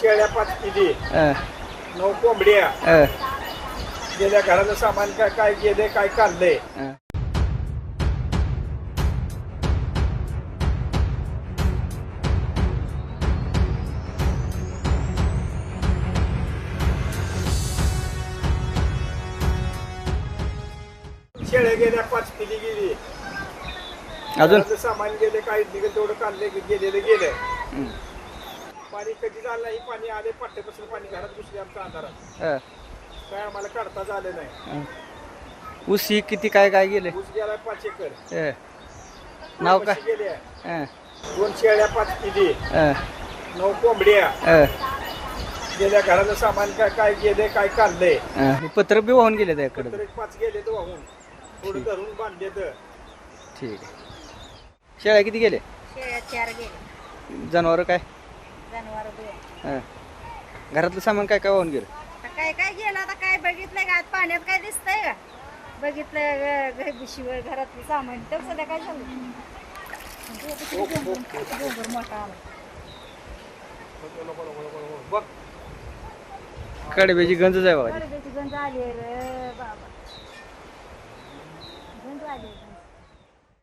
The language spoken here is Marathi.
शेळ्या पाच अं, नऊ कोंबड्या. गेल्या घराचं सामान काय काय गेले काय काढलंय अं. शेळ्या गेल्या पाच किली गेली. अजून? सामान गेले काय निघेल तेवढं काढले गेलेलं गेलं. पाणी कधी झालं नाही पाणी आले पट्ट्यापासून पाणी घरात घुसले आमच्या अंधारात. अं, काय आम्हाला काढताच आलं नाही. अं. ऊस ही किती काय काय गेले? ऊस गेला पाच एकर. नाव काय? म्हशी गेल्या दोन शेळ्या पाच किली अं, नऊ कोंबड्या. अं, गेल्या घराचं सामान काय काय गेले काय काढलंय अं. पत्र बी वाहून गेले त्याकडे तर एक पाच गेले तर वाहून. थोडं धरून बांधले तर ठीक आहे. शेळ्या किती गेले? शेळ्या चार गेले. जनावर काय? जनावर. घरातलं सामान काय काय वाहून गेलं? काय काय गेलं आता काय बघितलं का? आज पाण्यात काय दिसतंय का? बघितलं ग- ग- शिवाय घरातलं सामान. तर सध्या काय झालं? डोंगर मोठा आला कडब्याची गंजच आहे बघा गंज आली रे बाबा. गंज आली